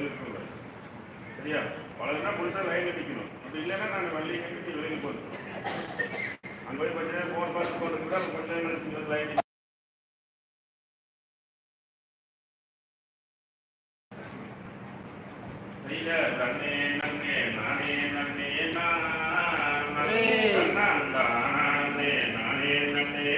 வழியில் போகிறேன் சரியா? வளர்னா புதுசாக லைனில் நிற்கணும் அப்படி இல்லைன்னா நான் வழியை கட்டி வெளியில் போகிறேன் அங்கே போய் கொஞ்ச நேரம் ஃபோன் பார்த்து போகிறது கூட கொஞ்சம் நேரம் லைன் செய்த தன்னே நன்னே நானே நன்னே நானே நானே நானே நன்னே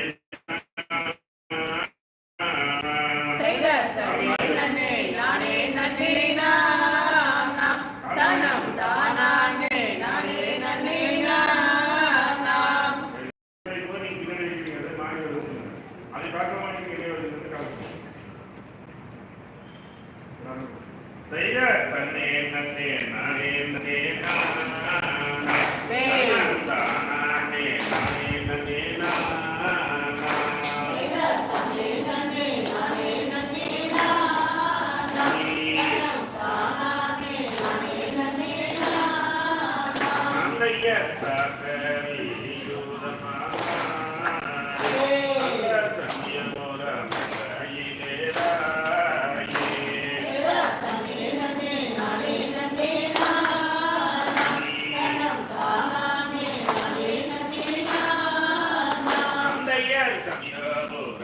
செய்ய தன்னே தன்னே நானே நானே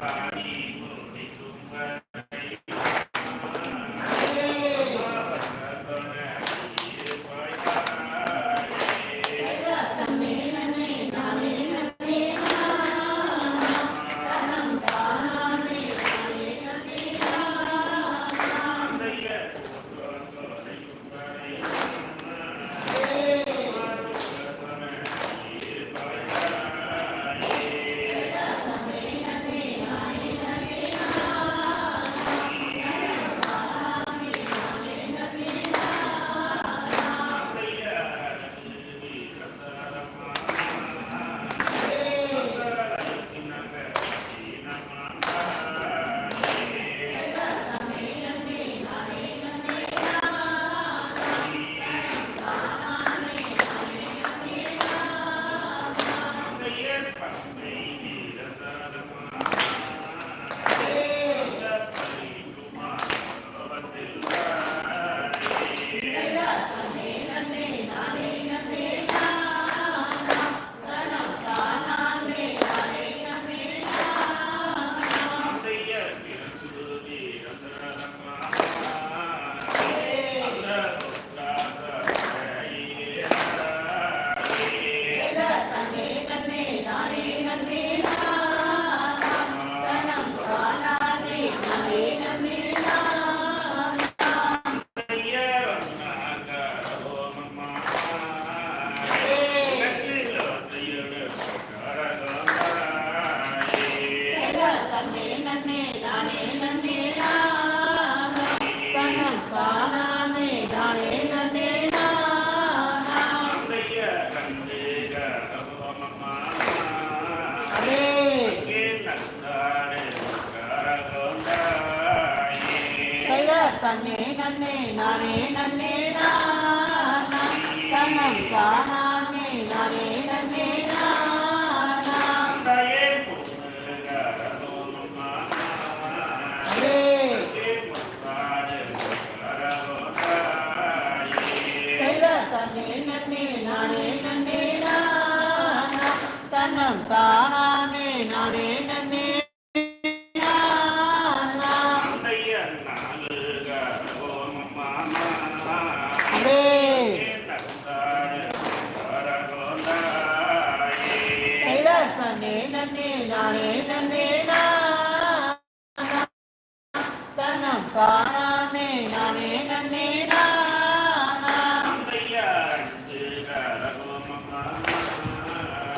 para mim தன்னே நன்னே நானே நன்னே நானாம் தன்னம் தானானே நானே நன்னே நானாம் தன்னே நன்னே நானே நன்னே நானாம் தன்னம் தானானே நானே நன்னே தனம் தானே நானே நன்னே நானா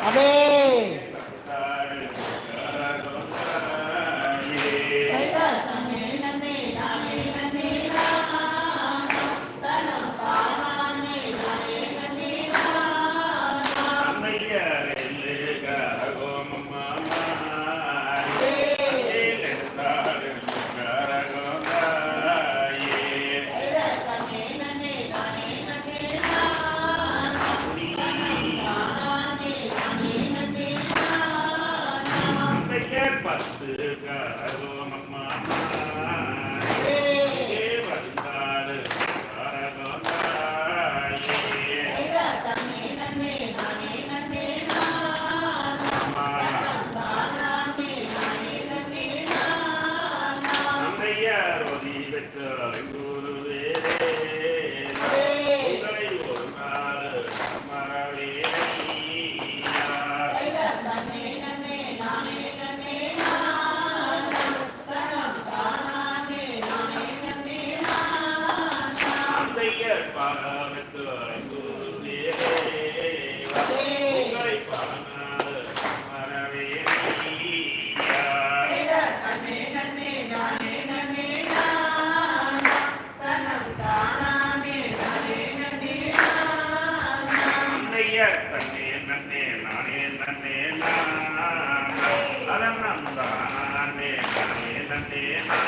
அவே నే నా అలనందా నే నే నే నా